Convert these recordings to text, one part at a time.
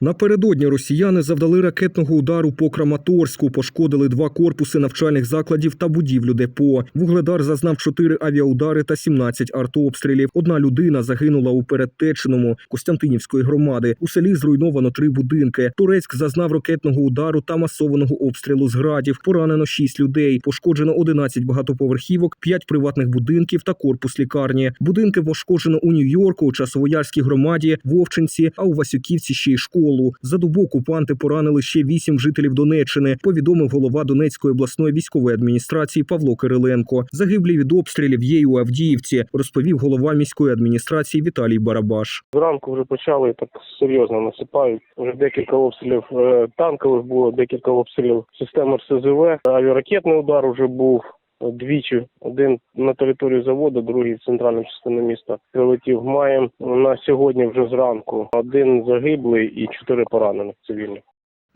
Напередодні росіяни завдали ракетного удару по Краматорську, пошкодили два корпуси навчальних закладів та будівлю депо. Вугледар зазнав чотири авіаудари та 17 артобстрілів. Одна людина загинула у Передтеченому Костянтинівської громади. У селі зруйновано три будинки. Турецьк зазнав ракетного удару та масованого обстрілу з градів. Поранено шість людей. Пошкоджено 11 багатоповерхівок, 5 приватних будинків та корпус лікарні. Будинки пошкоджено у Нью-Йорку, у Часовоярській громаді, Вовчинці, а у Васюківці ще й школу. За добу окупанти поранили ще вісім жителів Донеччини. Повідомив голова Донецької обласної військової адміністрації Павло Кириленко. Загиблі від обстрілів є у Авдіївці, розповів голова міської адміністрації Віталій Барабаш. Зранку вже почали так серйозно насипають. Вже декілька обстрілів е, танкових було, декілька обстрілів систем РСЗВ. Авіаракетний удар вже був двічі. Один на територію заводу, другий в центральну частину міста. Прилетів маєм. На сьогодні вже зранку один загиблий і чотири поранених цивільних.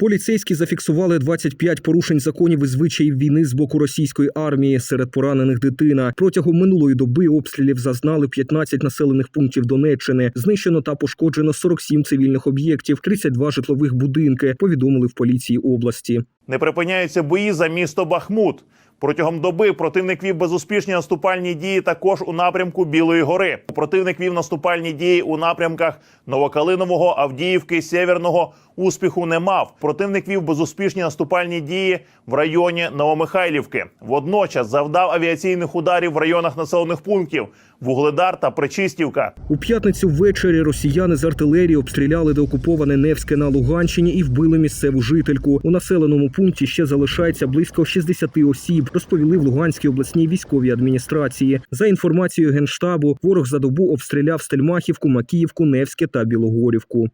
Поліцейські зафіксували 25 порушень законів і звичаїв війни з боку російської армії. Серед поранених дитина протягом минулої доби обстрілів зазнали 15 населених пунктів Донеччини. Знищено та пошкоджено 47 цивільних об'єктів, 32 житлових будинки. Повідомили в поліції області. Не припиняються бої за місто Бахмут. Протягом доби противник вів безуспішні наступальні дії також у напрямку Білої гори. Противник вів наступальні дії у напрямках Новокалинового, Авдіївки, Сєвєрного. Успіху не мав. Противник вів безуспішні наступальні дії в районі Новомихайлівки. Водночас завдав авіаційних ударів в районах населених пунктів Вугледар та Причистівка. У п'ятницю ввечері росіяни з артилерії обстріляли деокуповане Невське на Луганщині і вбили місцеву жительку. У населеному пункті ще залишається близько 60 осіб. Розповіли в Луганській обласній військовій адміністрації. За інформацією генштабу, ворог за добу обстріляв Стельмахівку, Макіївку, Невське та Білогорівку.